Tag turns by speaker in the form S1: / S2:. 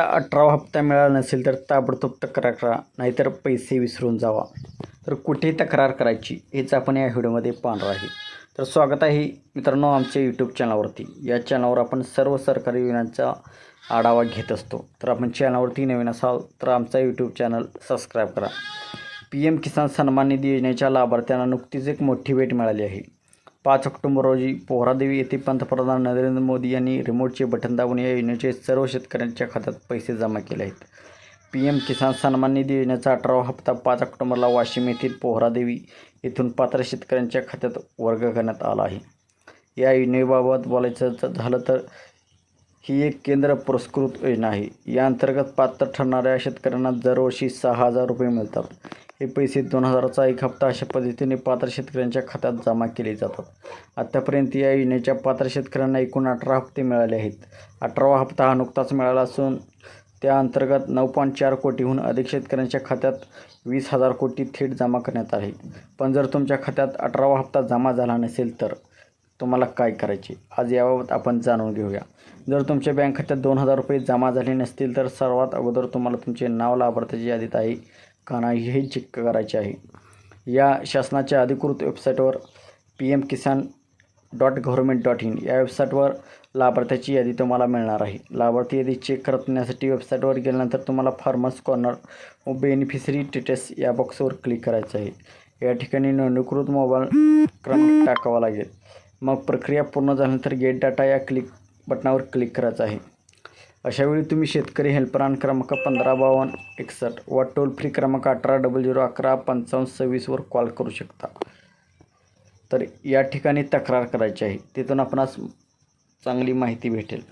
S1: आता अठरावा हप्ता मिळाला नसेल तर ताबडतोब तक्रार करा नाहीतर पैसे विसरून जावा. तर कुठे तक्रार करायची हेच आपण या व्हिडिओमध्ये पाहणार आहे. तर स्वागत आहे मित्रांनो आमच्या यूट्यूब चॅनलवरती. या चॅनलवर आपण सर्व सरकारी योजनांचा आढावा घेत असतो. तर आपण चॅनलवरती नवीन असाल तर आमचा यूट्यूब चॅनल सबस्क्राईब करा. पी एम किसान सन्मान निधी योजनेच्या लाभार्थ्यांना नुकतीच एक मोठी भेट मिळाली आहे. पाच ऑक्टोबर रोजी पोहरादेवी येथे पंतप्रधान नरेंद्र मोदी यांनी रिमोटचे बटन दाबून या योजनेचे सर्व शेतकऱ्यांच्या खात्यात पैसे जमा केले आहेत. पी एम किसान सन्मान निधी योजनेचा अठरावा हप्ता पाच ऑक्टोबरला वाशिम येथील पोहरादेवी येथून पात्र शेतकऱ्यांच्या खात्यात वर्ग करण्यात आला आहे. या योजनेबाबत बोलायचं झालं तर ही एक केंद्र पुरस्कृत योजना आहे. या अंतर्गत पात्र ठरणाऱ्या शेतकऱ्यांना दरवर्षी सहा हजार रुपये मिळतात. हे पैसे दोन हजाराचा एक हप्ता अशा पद्धतीने पात्र शेतकऱ्यांच्या खात्यात जमा केले जातात. आत्तापर्यंत या योजनेच्या पात्र शेतकऱ्यांना एकूण अठरा हप्ते मिळाले आहेत. अठरावा हप्ता हा नुकताच मिळाला असून त्या अंतर्गत नऊ पॉईंट चार कोटीहून अधिक शेतकऱ्यांच्या खात्यात वीस हजार कोटी थेट जमा करण्यात आले. पण जर तुमच्या खात्यात अठरावा हप्ता जमा झाला नसेल तर तुम्हाला काय करायचे? आज याबाबत आपण जाणून घेऊया. जर तुमच्या बँक खात्यात दोन हजार रुपये जमा झाले नसतील तर सर्वात अगोदर तुम्हाला तुमचे नाव लाभार्थ्याची यादीत आहे. का नाही हे चेक करायचे आहे. या शासनाच्या अधिकृत वेबसाईटवर P M Kisan dot government dot in या वेबसाईटवर लाभार्थ्याची यादी तुम्हाला मिळणार आहे. लाभार्थी यादी चेक करण्यासाठी वेबसाईटवर गेल्यानंतर तुम्हाला फार्मर्स कॉर्नर व बेनिफिशरी डिटेल्स या बॉक्सवर क्लिक करायचं आहे. या ठिकाणी नोंदणीकृत मोबाईल क्रमांक टाकावा लागेल. मग प्रक्रिया पूर्ण झाल्यानंतर गेट डाटा या क्लिक बटनावर क्लिक करायचं आहे. अशावेळी तुम्ही शेतकरी हेल्पलाईन क्रमांक पंधरा बावन्न एकसष्ट व टोल फ्री क्रमांक अठरा डबल झिरो अकरा पंचावन्न सव्वीसवर कॉल करू शकता. तर या ठिकाणी तक्रार करायची आहे. तिथून आपणास चांगली माहिती भेटेल.